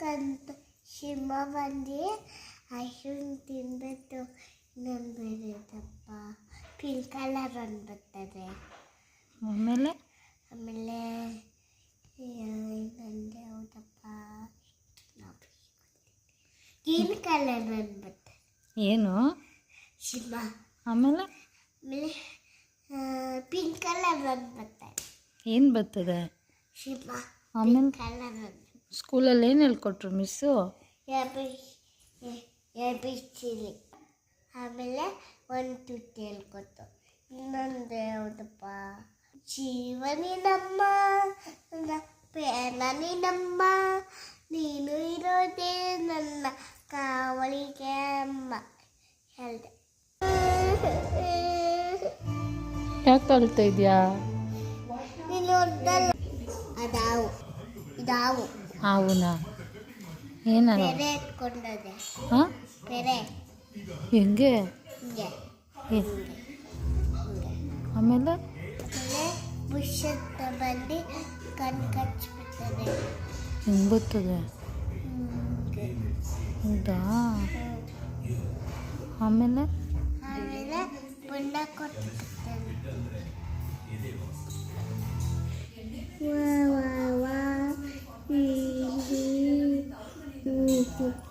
ಕಂತ ಶಿವ ಬಂದು ಹಸಿರು ತಿಂದದ್ದು ನಂಬಿರುತ್ತಪ್ಪ ಪಿಂಕ್ ಕಲರ್ ಒಂದು ಆಮೇಲೆ? ಆಮೇಲೆ ನಂಗೆ ಹೌದಪ್ಪ ಗ್ರೀನ್ ಕಲರ್ ಒಂದು ಬರ್ತದೆ ಏನು? ಶಿವ ಆಮೇಲೆ? ಆಮೇಲೆ ಪಿಂಕ್ ಕಲರ್ ಒಂದು ಬರ್ತದೆ ಏನು ಬರ್ತದೆ? ಆಮೇಲೆ ಸ್ಕೂಲಲ್ಲಿ ಏನು ಹೇಳ್ಕೊಟ್ರು ಮಿಸ್ಸು? ಆಮೇಲೆ ಒಂದು ತುಟ್ಟಿ ಹೇಳ್ಕೊಟ್ಟು ಇನ್ನೊಂದು ಯಾವುದಪ್ಪ? ಜೀವನಿನಮ್ಮ ನನ್ನ ಪ್ರೇಮ ನೀನಮ್ಮ ನೀನು ಇರೋದೇ ನನ್ನ ಕಾವಳಿಗೆ ಅಮ್ಮ ಹೇಳ್ದೆ. ಯಾಕೆ ಕಳ್ತಾ ಇದೆಯಾ? ನೀನು ಇದಾವು ಹಾವುನಾ? ಏನಲ್ಲ ಹಾಂ? ಹೆಂಗೆ? ಆಮೇಲೆ? ಬಂದು ಕಣ್ಣು ಕಚ್ಬಿಡ್ತದೆ. ಹೆಂಗೆ. ಬರ್ತದೆ ಹೌದಾ. ಆಮೇಲೆ? ಆಮೇಲೆ ಬಣ್ಣ ಕೊಟ್ಬಿಡ್ತದೆ. 对。